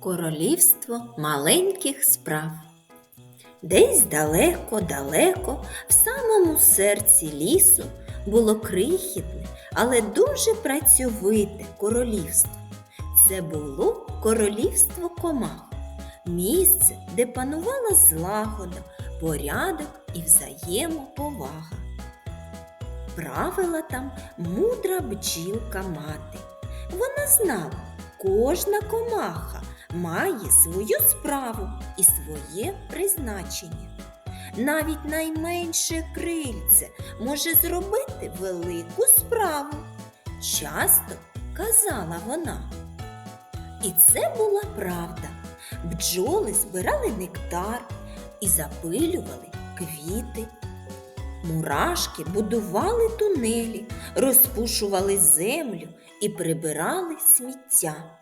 Королівство маленьких справ. Десь далеко-далеко, в самому серці лісу, було крихітне, але дуже працьовите королівство. Це було королівство комах, місце, де панувала злагода, порядок і взаємоповага. Правила там мудра бджілка мати. Вона знала, кожна комаха має свою справу і своє призначення. Навіть найменше крильце може зробити велику справу. Часто казала вона. І це була правда. Бджоли збирали нектар і запилювали квіти. Мурашки будували тунелі, розпушували землю і прибирали сміття.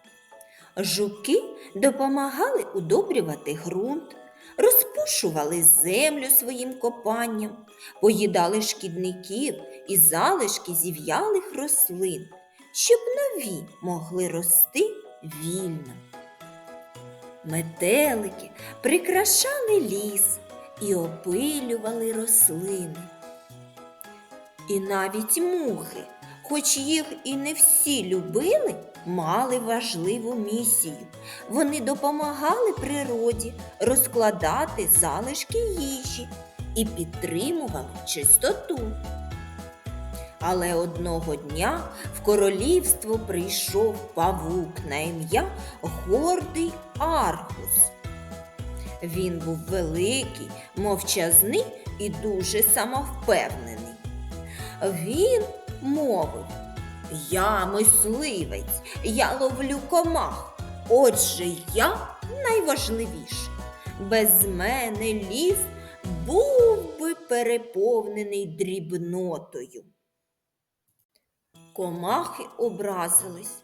Жуки допомагали удобрювати ґрунт, розпушували землю своїм копанням, поїдали шкідників і залишки зів'ялих рослин, щоб нові могли рости вільно. Метелики прикрашали ліс і опилювали рослини. І навіть мухи, хоч їх і не всі любили, мали важливу місію. Вони допомагали природі розкладати залишки їжі і підтримували чистоту. Але одного дня в королівство прийшов павук на ім'я гордий Аргус. Він був великий, мовчазний і дуже самовпевнений. Він мовив Я мисливець, я ловлю комах. Отже, я найважливіший. Без мене ліс був би переповнений дрібнотою. Комахи образились.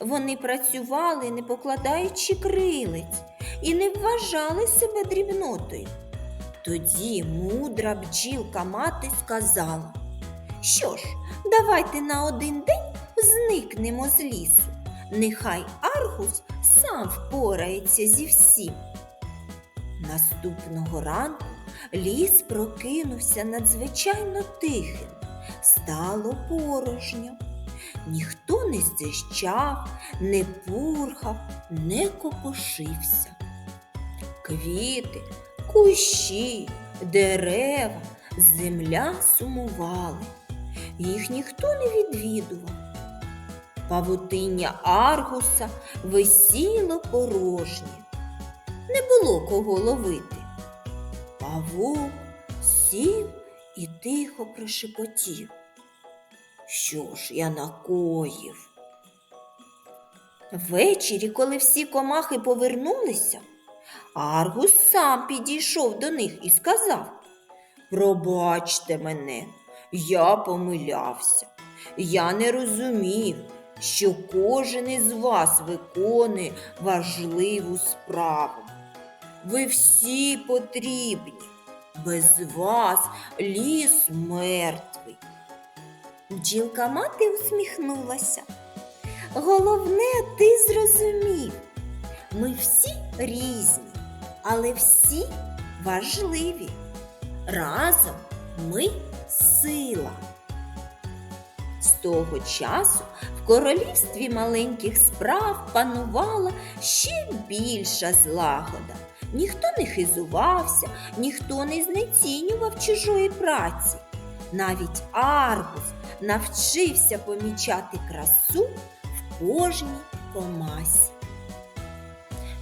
Вони працювали, не покладаючи крилиць, і не вважали себе дрібнотою. Тоді мудра бджілка мати сказала, що ж, давайте на один день зникнемо з лісу. Нехай Аргус сам впорається зі всім. Наступного ранку ліс прокинувся надзвичайно тихим, стало порожньо. Ніхто не здищав, не пурхав, не копошився. Квіти, кущі, дерева, земля сумували. Їх ніхто не відвідував. Павутиння Аргуса висіло порожнє. Не було кого ловити. Павук сів і тихо прошепотів. Що ж я накоїв? Ввечері, коли всі комахи повернулися, Аргус сам підійшов до них і сказав Пробачте мене, я помилявся. Я не розумів, що кожен із вас виконує важливу справу. Ви всі потрібні. Без вас ліс мертвий. Бджілка мати усміхнулася. Головне, ти зрозумів. Ми всі різні, але всі важливі. Разом ми сила. З того часу в королівстві маленьких справ панувала ще більша злагода. Ніхто не хизувався, ніхто не знецінював чужої праці. Навіть Аргус навчився помічати красу в кожній комасі.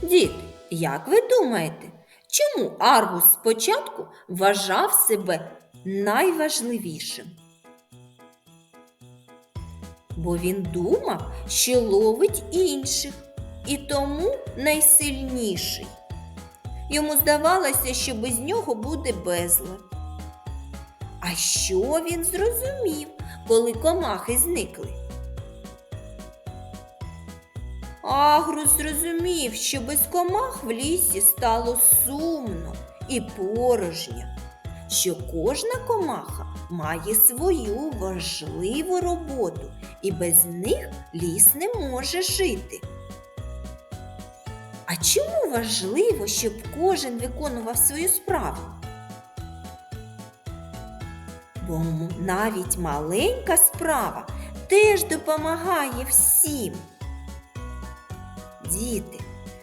Діти, як ви думаєте, чому Аргус спочатку вважав себе найважливішим? Бо він думав, що ловить інших і тому найсильніший. Йому здавалося, що без нього буде безлад. А що він зрозумів, коли комахи зникли? Агрус зрозумів, що без комах в лісі стало сумно і порожньо, що кожна комаха має свою важливу роботу, і без них ліс не може жити. А чому важливо, щоб кожен виконував свою справу? Бо навіть маленька справа теж допомагає всім. Діти,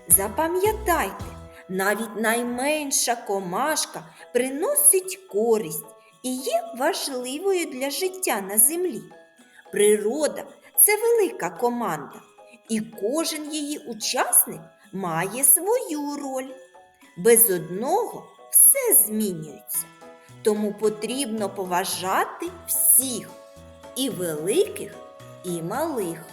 запам'ятайте, навіть найменша комашка приносить користь і є важливою для життя на землі. Природа це велика команда, і кожен її учасник має свою роль. Без одного все змінюється. Тому потрібно поважати всіх і великих, і малих.